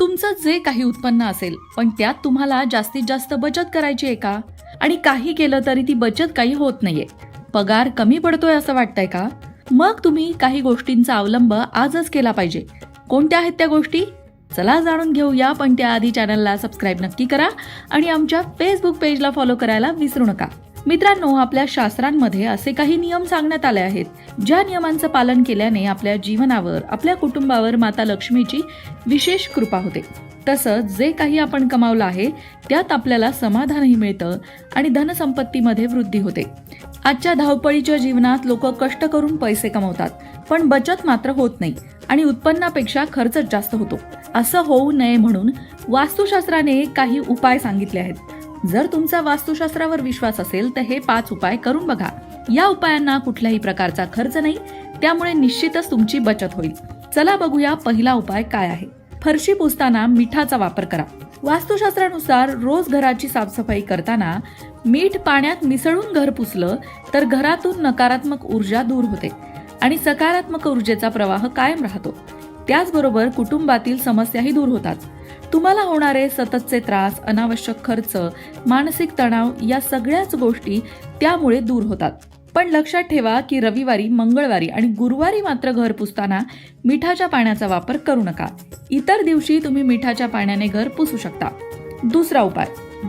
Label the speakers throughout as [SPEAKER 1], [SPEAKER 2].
[SPEAKER 1] तुमचं जे काही उत्पन्न असेल पण त्यात तुम्हाला जास्तीत जास्त बचत करायची आहे का? आणि काही केलं तरी ती बचत काही होत नाहीये. पगार कमी पडतोय असं वाटतंय का? मग तुम्ही काही गोष्टींचा अवलंब आजच केला पाहिजे. कोणत्या आहेत त्या गोष्टी? चला जाणून घेऊया पण त्याआधी चॅनलला सबस्क्राईब नक्की करा आणि आमच्या फेसबुक पेजला फॉलो करायला विसरू नका. मित्रांनो आपल्या शास्त्रांमध्ये असे काही नियम सांगण्यात आले आहेत ज्या नियमांचं पालन केल्याने आपल्या जीवनावर आपल्या कुटुंबावर माता लक्ष्मीची विशेष कृपा होते. तसंच जे काही आपण कमावलं आहे त्यात आपल्याला समाधानही मिळतं आणि धनसंपत्तीमध्ये वृद्धी होते. आजच्या धावपळीच्या जीवनात लोक कष्ट करून पैसे कमवतात पण बचत मात्र होत नाही आणि उत्पन्नापेक्षा खर्चच जास्त होतो. असं होऊ नये म्हणून वास्तुशास्त्राने काही उपाय सांगितले आहेत. जर तुमचा वास्तुशास्त्रावर विश्वास असेल तर हे पाच उपाय करून बघा. या उपायांना कुठल्याही प्रकारचा खर्च नाही त्यामुळे निश्चितच तुमची बचत होईल. चला बघूया पहिला उपाय काय आहे. फरशी पुसताना मिठाचा वापर करा. वास्तुशास्त्रानुसार रोज घराची साफसफाई करताना मीठ पाण्यात मिसळून घर पुसलं तर घरातून नकारात्मक ऊर्जा दूर होते आणि सकारात्मक ऊर्जेचा प्रवाह कायम राहतो. त्याचबरोबर कुटुंबातील समस्याही दूर होतात. तुम्हाला होणारे सततचे त्रास अनावश्यक खर्च मानसिक तणाव या सगळ्याच गोष्टी त्यामुळे दूर होतात. पण लक्षात ठेवा की रविवारी मंगळवारी आणि गुरुवारी मात्र घर पुसताना मिठाच्या पाण्याचा वापर करू नका. इतर दिवशी तुम्ही मिठाच्या पाण्याने घर पुसू शकता. दुसरा उपाय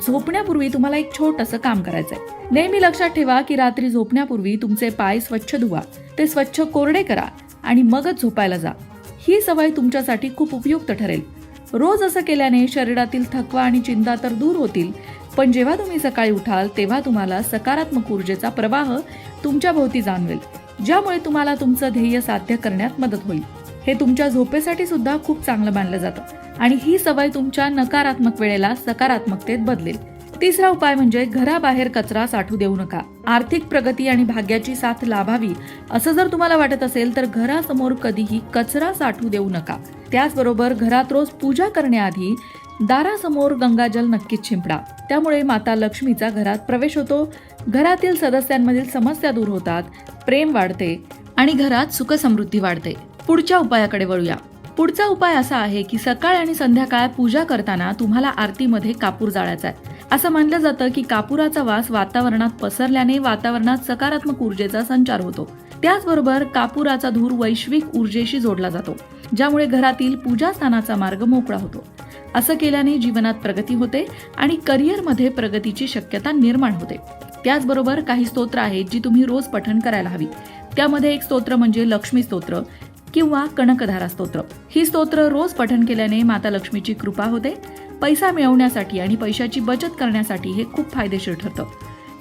[SPEAKER 1] झोपण्यापूर्वी तुम्हाला एक छोटंसं काम करायचंय. नेहमी लक्षात ठेवा की रात्री झोपण्यापूर्वी तुमचे पाय स्वच्छ धुवा. ते स्वच्छ कोरडे करा आणि मगच झोपायला जा. ही सवय तुमच्यासाठी खूप उपयुक्त ठरेल. रोज असं केल्याने शरीरातील थकवा आणि चिंता तर दूर होतील पण जेव्हा तुम्ही सकाळी उठाल तेव्हा तुम्हाला सकारात्मक ऊर्जेचा प्रवाह तुमच्या भोवती जाणवेल ज्यामुळे तुम्हाला तुमचं ध्येय साध्य करण्यात मदत होईल. हे तुमच्या झोपेसाठी सुद्धा खूप चांगलं मानलं जातं आणि ही सवय तुमच्या नकारात्मक वेळेला सकारात्मकतेत बदलेल. तिसरा उपाय म्हणजे घराबाहेर कचरा साठू देऊ नका. आर्थिक प्रगती आणि भाग्याची साथ लाभावी असं जर तुम्हाला वाटत असेल तर घरासमोर कधीही कचरा साठू देऊ नका. त्याचबरोबर घरात रोज पूजा करण्याआधी दारासमोर गंगाजल नक्कीच शिंपडा. त्यामुळे माता लक्ष्मीचा घरात प्रवेश होतो. घरातील सदस्यांमधील समस्या दूर होतात प्रेम वाढते आणि घरात सुखसमृद्धी वाढते. पुढच्या उपायाकडे वळूया. पुढचा उपाय असा आहे की सकाळ आणि संध्याकाळ पूजा करताना तुम्हाला आरतीमध्ये कापूर जाळायचा आहे. असं मानलं जातं की कापुराचा वास वातावरणात पसरल्याने वातावरणात सकारात्मक ऊर्जेचा संचार होतो. त्याचबरोबर कापुराचा धूर वैश्विक ऊर्जेशी जोडला जातो ज्यामुळे घरातील पूजास्थानाचा मार्ग मोकळा होतो. असं केल्याने जीवनात प्रगती होते आणि करिअरमध्ये प्रगतीची शक्यता निर्माण होते. त्याचबरोबर काही स्तोत्र आहेत जी तुम्ही रोज पठण करायला हवी. त्यामध्ये एक स्तोत्र म्हणजे लक्ष्मी स्तोत्र किंवा कणकधारा स्तोत्र. ही स्तोत्र रोज पठण केल्याने माता लक्ष्मीची कृपा होते. पैसा मिळवण्यासाठी आणि पैशाची बचत करण्यासाठी हे खूप फायदेशीर ठरतं.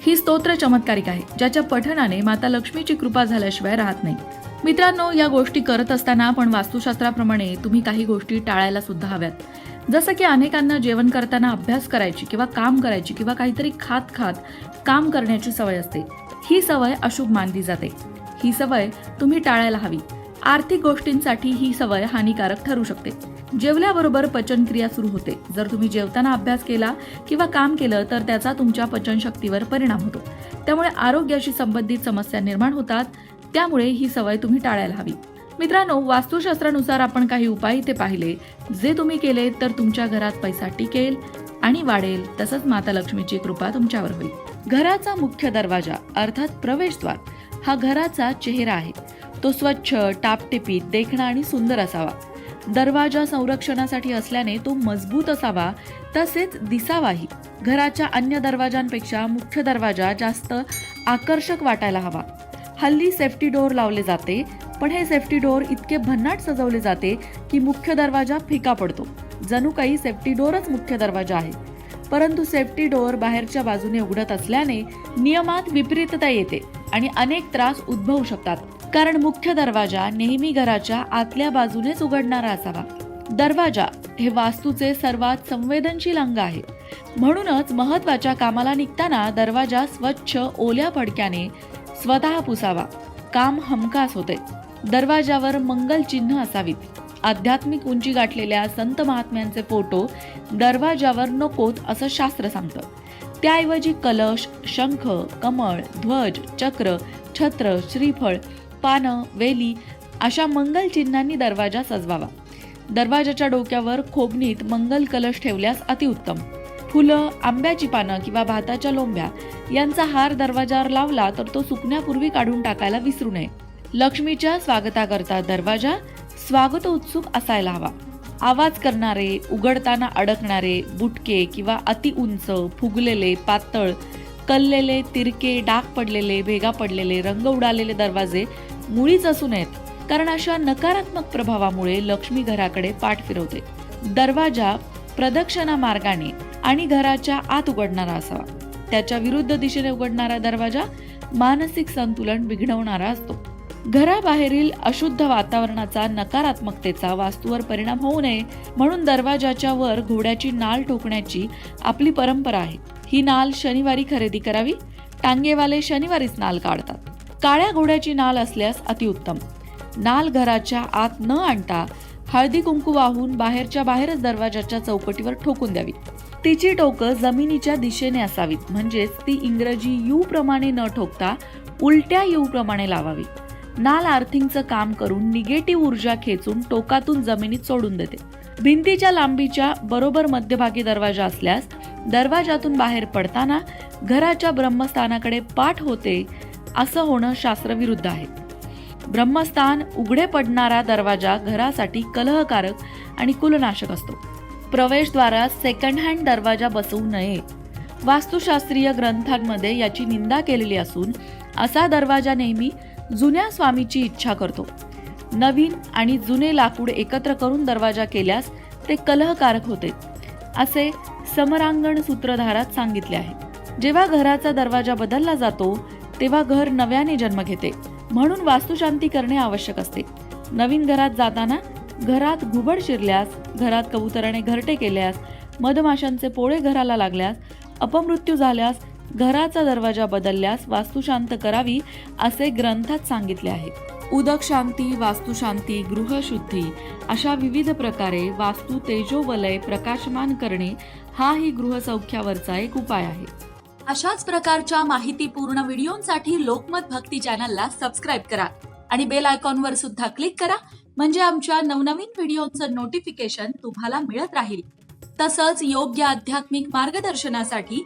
[SPEAKER 1] ही स्तोत्र चमत्कारिक आहे ज्याच्या पठणाने माता लक्ष्मीची कृपा झाल्याशिवाय राहत नाही. मित्रांनो या गोष्टी करत असताना पण वास्तुशास्त्राप्रमाणे तुम्ही काही गोष्टी टाळायला सुद्धा हव्यात. जसं की अनेकांना जेवण करताना अभ्यास करायची किंवा काम करायची किंवा काहीतरी खात खात काम करण्याची सवय असते. ही सवय अशुभ मानली जाते. ही सवय तुम्ही टाळायला हवी. आर्थिक गोष्टींसाठी ही सवय हानिकारक ठरू शकते. जेवल्याबरोबर पचनक्रिया सुरू होते. जर तुम्ही जेवताना अभ्यास केला किंवा काम केलं तर त्याचा तुमच्या पचनशक्तीवर परिणाम होतो. त्यामुळे आरोग्याशी संबंधित समस्या निर्माण होतात. त्यामुळे ही सवय तुम्ही टाळायला हवी. मित्रांनो वास्तुशास्त्रानुसार आपण काही उपाय इथे पाहिले. जे तुम्ही केले तर तुमच्या घरात पैसा टिकेल आणि वाढेल. तसंच माता लक्ष्मीची कृपा तुमच्यावर होईल. घराचा मुख्य दरवाजा अर्थात प्रवेशद्वार हा घराचा चेहरा आहे. तो स्वच्छ टापटिपीत देखणा आणि सुंदर असावा. दरवाजा संरक्षणासाठी असल्याने तो मजबूत असावा तसेच दिसावाही. घराच्या अन्य दरवाजांपेक्षा मुख्य दरवाजा जास्त आकर्षक वाटायला हवा. हल्ली सेफ्टी डोअर लावले जाते पण हे सेफ्टी डोअर इतके भन्नाट सजवले जाते की मुख्य दरवाजा फिका पडतो. जणू काही सेफ्टी डोअरच मुख्य दरवाजा आहे. परंतु सेफ्टी डोअर बाहेरच्या बाजूने उघडत असल्याने नियमात विपरीतता येते आणि अनेक त्रास उद्भवू शकतात. कारण मुख्य दरवाजा नेहमी घराच्या आतल्या बाजूनेच उघडणारा असावा. दरवाजा हे वास्तूचे सर्वात संवेदनशील अंग आहे. म्हणूनच महत्त्वाच्या कामाला निघताना दरवाजा स्वच्छ ओल्या फडक्याने स्वतः पुसावा. काम हमखास होते. दरवाजावर मंगल चिन्ह असावीत. आध्यात्मिक उंची गाठलेल्या संत महात्म्यांचे फोटो दरवाजावर नकोत असं शास्त्र सांगतं. त्याऐवजी कलश शंख कमळ ध्वज चक्र छत्र श्रीफळ पानं वेली अशा मंगल चिन्हांनी दरवाजा सजवावा. दरवाजाच्या डोक्यावर खोबणीत मंगल कलश ठेवल्यास अतिउत्तम. फुलं आंब्याची पानं किंवा भाताच्या लोंब्या यांचा हार दरवाजावर लावला तर तो सुकण्यापूर्वी काढून टाकायला विसरू नये. लक्ष्मीच्या स्वागताकरता दरवाजा स्वागत उत्सुक असायला हवा. आवाज करणारे उघडताना अडकणारे बुटके किंवा अतिउंच फुगलेले पातळ कललेले तिरके डाग पडलेले भेगा पडलेले रंग उडालेले दरवाजे मुळीच असू नयेत कारण अशा नकारात्मक प्रभावामुळे लक्ष्मी घराकडे पाठ फिरवते. दरवाजा प्रदक्षिणा मार्गाने आणि घराच्या आत उघडणारा असावा. त्याच्या विरुद्ध दिशेने उघडणारा दरवाजा मानसिक संतुलन बिघडवणारा असतो. घराबाहेरील अशुद्ध वातावरणाचा नकारात्मकतेचा वास्तूवर परिणाम होऊ नये म्हणून दरवाजाच्या वर घोड्याची नाल ठोकण्याची आपली परंपरा आहे. ही नाल शनिवारी खरेदी करावी. टांगेवाले शनिवारीच नाल काढतात. काळ्या घोड्याची नाल असल्यास अतिउत्तम. नाल घराच्या आत न आणता हळदी कुंकू वाहून बाहेरच्या बाहेरच दरवाजाच्या चौकटीवर ठोकून द्यावी. तिची टोकं जमिनीच्या दिशेने असावीत. म्हणजेच ती इंग्रजी यू प्रमाणे न ठोकता उलट्या यू प्रमाणे लावावी. नाल आर्थिंगचं काम करून निगेटिव्ह ऊर्जा खेचून टोकातून जमिनीत सोडून देते. भिंतीच्या लांबीच्या बरोबर मध्यभागी दरवाजा असल्यास दरवाजातून बाहेर पडताना घराच्या ब्रह्मस्थानाकडे पाठ होते असं होणं शास्त्रविरुद्ध आहे. ब्रह्मस्थान उघडे पडणारा दरवाजा घरासाठी कलहकारक आणि कुलनाशक असतो. प्रवेशद्वारात सेकंड हँड दरवाजा बसवू नये. वास्तुशास्त्रीय ग्रंथांमध्ये याची निंदा केलेली असून असा दरवाजा नेहमी जुन्या स्वामीची इच्छा करतो. नवीन आणि जुने लाकूड एकत्र करून दरवाजा केल्यास ते कलहकारक होते असे समरांगण सूत्रधारात सांगितले आहे. जेव्हा घराचा दरवाजा बदलला जातो तेव्हा घर नव्याने जन्म घेते म्हणून वास्तुशांती करणे आवश्यक असते. नवीन घरात जाताना घरात घुबड शिरल्यास घरात कबुतराने घरटे केल्यास मधमाशांचे पोळे घराला लागल्यास अपमृत्यू झाल्यास घराचा दरवाजा बदलल्यास वास्तुशांत करावी असे ग्रंथात सांगितले आहे. उदक शांती वास्तुशांती गृहशुद्धी अशा विविध प्रकारे वास्तू तेजोवलय प्रकाशमान करणे हा ही गृहसौख्यावरचा एक उपाय आहे.
[SPEAKER 2] अशाच प्रकारच्या माहितीपूर्ण व्हिडिओंसाठी लोकमत भक्ती चॅनलला सबस्क्राईब करा आणि बेल आयकॉनवर सुद्धा क्लिक करा म्हणजे आमच्या नवनवीन व्हिडिओचं नोटिफिकेशन तुम्हाला मिळत राहील. तसंच योग्य आध्यात्मिक मार्गदर्शनासाठी